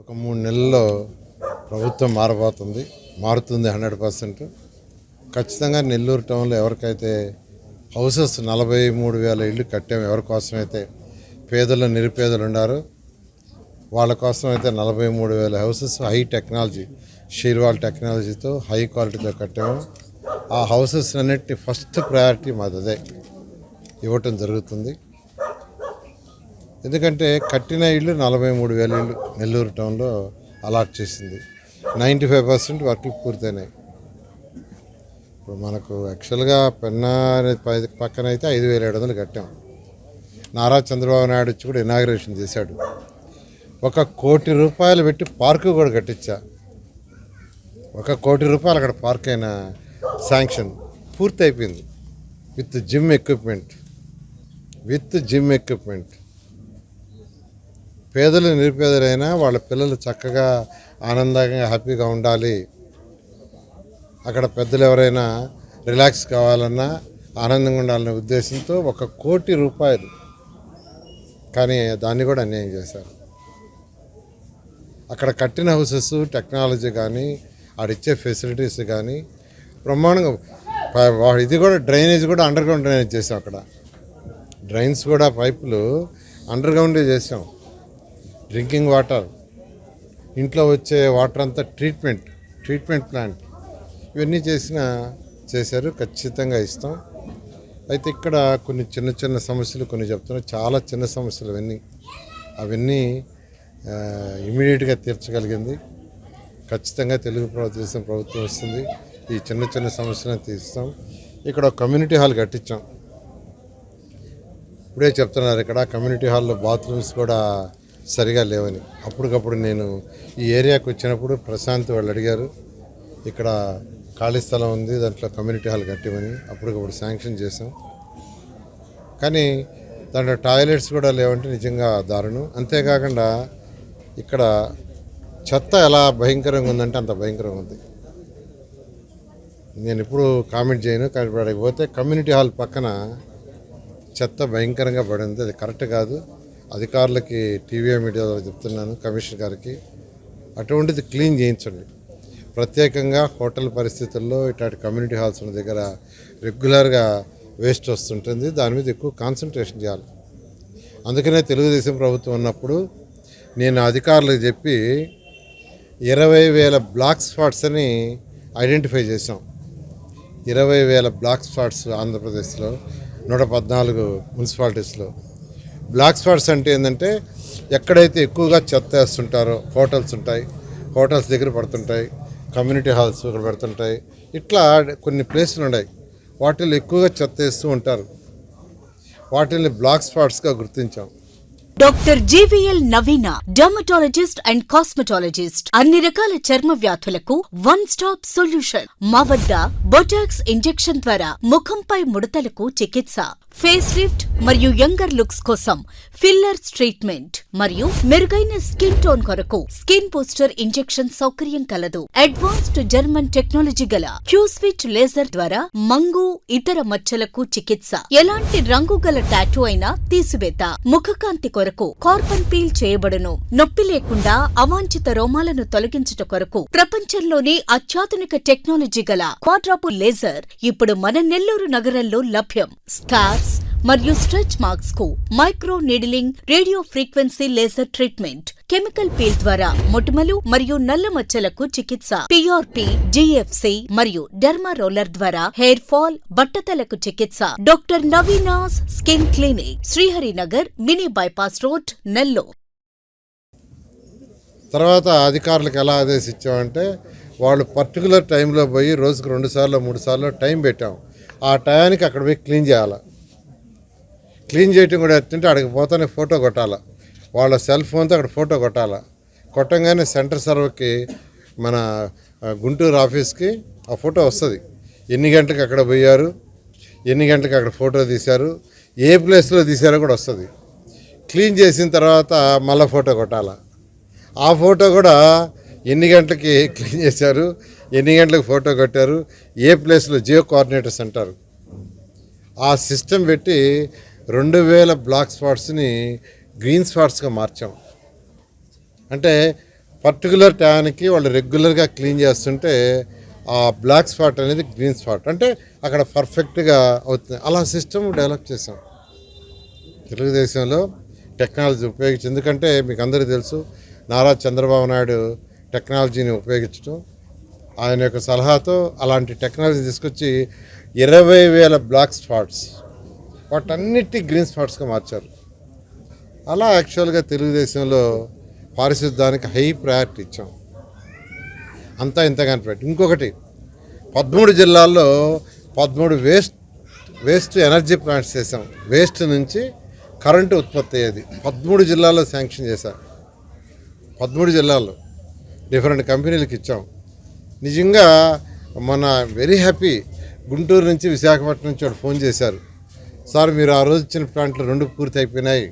ఒక మూడు నెలల్లో ప్రభుత్వం మారబోతుంది మారుతుంది హండ్రెడ్ పర్సెంట్. ఖచ్చితంగా నెల్లూరు టౌన్లో ఎవరికైతే హౌసెస్ నలభై మూడు వేల ఇళ్ళు కట్టాము ఎవరి కోసమైతే పేదలు నిరుపేదలు ఉన్నారు వాళ్ళ కోసం అయితే నలభై మూడు వేల houses high technology shear wall టెక్నాలజీతో హై క్వాలిటీతో కట్టాము. ఆ హౌసెస్ అన్నిటిని ఫస్ట్ ప్రయారిటీ మాది అదే. ఇవ్వటం జరుగుతుంది. ఎందుకంటే కట్టిన ఇళ్ళు నలభై మూడు వేల ఇళ్ళు నెల్లూరు టౌన్లో అలాట్ చేసింది. నైంటీ ఫైవ్ పర్సెంట్ వర్క్లు పూర్తయినాయి. ఇప్పుడు మనకు యాక్చువల్గా పెన్నా పక్కన అయితే ఐదు వేల ఏడు వందలు కట్టాం. నారా చంద్రబాబు నాయుడు వచ్చి కూడా ఇనాగ్రేషన్ చేశాడు. ఒక కోటి రూపాయలు పెట్టి పార్కు కూడా కట్టించా. ఒక కోటి రూపాయలు అక్కడ పార్క్ అయిన శాంక్షన్ పూర్తి అయిపోయింది with gym equipment. With gym equipment. పేదలు నిరుపేదలైనా వాళ్ళ పిల్లలు చక్కగా ఆనందంగా హ్యాపీగా ఉండాలి. అక్కడ పెద్దలు ఎవరైనా రిలాక్స్ కావాలన్నా ఆనందంగా ఉండాలనే ఉద్దేశంతో ఒక కోటి రూపాయలు. కానీ దాన్ని కూడా అన్యాయం చేశారు. అక్కడ కట్టిన హౌసెస్ టెక్నాలజీ కానీ ఆడిచ్చే ఫెసిలిటీస్ కానీ బ్రహ్మాండంగా ఇది కూడా డ్రైనేజ్ కూడా అండర్ గ్రౌండ్ డ్రైనేజ్ చేసాం అక్కడ. డ్రైన్స్ కూడా పైపులు అండర్ గ్రౌండే చేసాం డ్రింకింగ్ వాటర్. ఇంట్లో వచ్చే వాటర్ అంతా ట్రీట్మెంట్ ట్రీట్మెంట్ ప్లాంట్. ఇవన్నీ చేసిన చేశారు ఖచ్చితంగా ఇస్తాం. అయితే ఇక్కడ కొన్ని చిన్న చిన్న సమస్యలు కొన్ని చెప్తున్నా. చాలా చిన్న సమస్యలు అవన్నీ. అవన్నీ ఇమీడియట్గా తీర్చగలిగింది. ఖచ్చితంగా తెలుగు ప్ర- దేశం ప్రభుత్వం వస్తుంది. ఈ చిన్న చిన్న సమస్యలను తీస్తాం ఇక్కడ ఒక కమ్యూనిటీ హాల్ కట్టించాం. ఇప్పుడే చెప్తున్నారు ఇక్కడ కమ్యూనిటీ హాల్లో బాత్రూమ్స్ కూడా సరిగా లేవని. అప్పటికప్పుడు నేను ఈ ఏరియాకి వచ్చినప్పుడు ప్రశాంత్ వాళ్ళు అడిగారు ఇక్కడ ఖాళీ స్థలం ఉంది దాంట్లో కమ్యూనిటీ హాల్ కట్టిమని అప్పటికప్పుడు శాంక్షన్ చేసాం కానీ దాంట్లో టాయిలెట్స్ కూడా లేవంటే నిజంగా దారుణం. అంతేకాకుండా ఇక్కడ చెత్త ఎలా భయంకరంగా ఉందంటే అంత భయంకరంగా ఉంది. నేను ఇప్పుడు కామెంట్ చేయను కానీ పోతే కమ్యూనిటీ హాల్ పక్కన చెత్త భయంకరంగా పడింది. అది కరెక్ట్ కాదు. అధికారులకి టీవీ మీడియా ద్వారా చెప్తున్నాను కమిషనర్ గారికి అటువంటిది క్లీన్ చేయించండి. ప్రత్యేకంగా హోటల్ పరిస్థితుల్లో ఇట్లాంటి కమ్యూనిటీ హాల్స్ ఉన్న దగ్గర రెగ్యులర్గా వేస్ట్ వస్తుంటుంది. దాని మీద ఎక్కువ కాన్సన్ట్రేషన్ చేయాలి. అందుకనే తెలుగుదేశం ప్రభుత్వం ఉన్నప్పుడు నేను అధికారులకు చెప్పి ఇరవై వేల బ్లాక్ స్పాట్స్ అని ఐడెంటిఫై చేసాం ఇరవై వేల బ్లాక్ స్పాట్స్ ఆంధ్రప్రదేశ్లో నూట పద్నాలుగు మున్సిపాలిటీస్లో. బ్లాక్ స్పాట్స్ అంటే ఏంటంటే ఎక్కడైతే ఎక్కువగా చెత్త వేస్తుంటారో హోటల్స్ ఉంటాయి హోటల్స్ దగ్గర పడుతుంటాయి కమ్యూనిటీ హాల్స్ ఇక్కడ పెడుతుంటాయి ఇట్లా కొన్ని ప్లేసులు ఉన్నాయి. వాటిల్లో ఎక్కువగా చెత్త వేస్తూ ఉంటారు. వాటిని బ్లాక్ స్పాట్స్గా గుర్తించాం. Doctor GVL Naveena dermatologist and cosmetologist అన్ని రకాల చర్మ వ్యాధులకు వన్ స్టాప్ సొల్యూషన్ మా వద్ద బొటాక్స్ ఇంజెక్షన్ ద్వారా ముఖంపై ముడతలకు చికిత్స. ఫేస్ లిఫ్ట్ మరియు యంగర్ లుక్స్ కోసం ఫిల్లర్స్ ట్రీట్మెంట్ మరియు మెరుగైన స్కిన్ టోన్ కొరకు స్కిన్ బూస్టర్ ఇంజెక్షన్ సౌకర్యం కలదు. అడ్వాన్స్డ్ జర్మన్ టెక్నాలజీ గల క్యూస్విచ్ లేజర్ ద్వారా మంగు ఇతర మచ్చలకు చికిత్స. ఎలాంటి రంగు గల టాటూ అయినా తీసివేత. ముఖకాంతి కొరకు కార్బన్ పీల్ చేయబడును. నొప్పి లేకుండా అవాంఛిత రోమాలను తొలగించుట కొరకు ప్రపంచంలోని అత్యాధునిక టెక్నాలజీ గల క్వాడ్రాపు లేజర్ ఇప్పుడు మన నెల్లూరు నగరంలో లభ్యం. స్టార్స్ మరియు stretch మార్క్స్కు micro needling radio frequency laser treatment. Chemical peel ద్వారా మొటిమలు మరియు నల్ల మచ్చలకు చికిత్స. పిఆర్పి జిఎఫ్సి మరియు డెర్మా రోలర్ ద్వారా హెయిర్ ఫాల్ బట్టతలకు చికిత్స. Doctor Naveena's skin clinic Sriharinagar mini bypass road Nellore. తర్వాత అధికారులకు ఎలా ఆదేశించామంటే వాళ్ళు పర్టికులర్ టైంలో పోయి రోజుకు రెండు సార్లు మూడు సార్లు టైం పెట్టాం. ఆ టయానికి అక్కడ పోయి క్లీన్ చేయాలి. క్లీన్ చేయటం కూడా ఎత్తుంటే అక్కడికి పోతానే ఫోటో కొట్టాలి. వాళ్ళ సెల్ ఫోన్తో అక్కడ ఫోటో కొట్టాల. కొట్టంగానే సెంటర్ సర్వర్కి మన గుంటూరు ఆఫీస్కి ఆ ఫోటో వస్తుంది. ఎన్ని గంటలకు అక్కడ పోయారు? ఎన్ని గంటలకు అక్కడ ఫోటో తీశారు? ఏ ప్లేస్లో తీశారో కూడా వస్తుంది. క్లీన్ చేసిన తర్వాత మళ్ళీ ఫోటో కొట్టాలి. ఆ ఫోటో కూడా ఎన్ని గంటలకి క్లీన్ చేశారు? ఎన్ని గంటలకు ఫోటో కొట్టారు? ఏ ప్లేస్లో జియో కోఆర్డినేటర్స్ అంటారు ఆ సిస్టమ్ పెట్టి రెండు వేల బ్లాక్ స్పాట్స్ని గ్రీన్ స్పాట్స్గా మార్చాం. అంటే పర్టికులర్ టైంకి వాళ్ళు రెగ్యులర్గా క్లీన్ చేస్తుంటే ఆ బ్లాక్ స్పాట్ అనేది గ్రీన్ స్పాట్. అంటే అక్కడ పర్ఫెక్ట్గా అవుతుంది. అలా సిస్టమ్ డెవలప్ చేసాం తెలుగుదేశంలో టెక్నాలజీ ఉపయోగించి ఎందుకంటే మీకు అందరికీ తెలుసు నారా చంద్రబాబు నాయుడు టెక్నాలజీని ఉపయోగించడం ఆయన యొక్క సలహాతో అలాంటి టెక్నాలజీ తీసుకొచ్చి ఇరవై వేల బ్లాక్ స్పాట్స్ వాటన్నిటి గ్రీన్ స్పాట్స్గా మార్చారు. అలా యాక్చువల్గా తెలుగుదేశంలో పారిశుద్ధానికి హై ప్రయారిటీ ఇచ్చాం. అంతా ఇంత కనిపెట్టి ఇంకొకటి పదమూడు జిల్లాల్లో పదమూడు వేస్ట్ వేస్ట్ ఎనర్జీ ప్లాంట్స్ చేసాం వేస్ట్ నుంచి కరెంటు ఉత్పత్తి అయ్యేది. పదమూడు జిల్లాల్లో శాంక్షన్ చేశాం. పదమూడు జిల్లాల్లో డిఫరెంట్ కంపెనీలకు ఇచ్చాం. నిజంగా మన వెరీ హ్యాపీ గుంటూరు నుంచి విశాఖపట్నం నుంచి వాడు ఫోన్ చేశారు. సార్ మీరు ఆ రోజు ఇచ్చిన ప్లాంట్లు రెండు పూర్తి అయిపోయినాయి.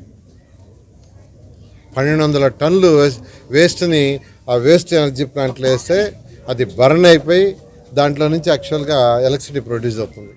పన్నెండు వందల టన్నులు వేస్ట్ని ఆ వేస్ట్ ఎనర్జీ ప్లాంట్లో వేస్తే అది బర్న్ అయిపోయి దాంట్లో నుంచి యాక్చువల్గా ఎలక్ట్రిసిటీ ప్రొడ్యూస్ అవుతుంది.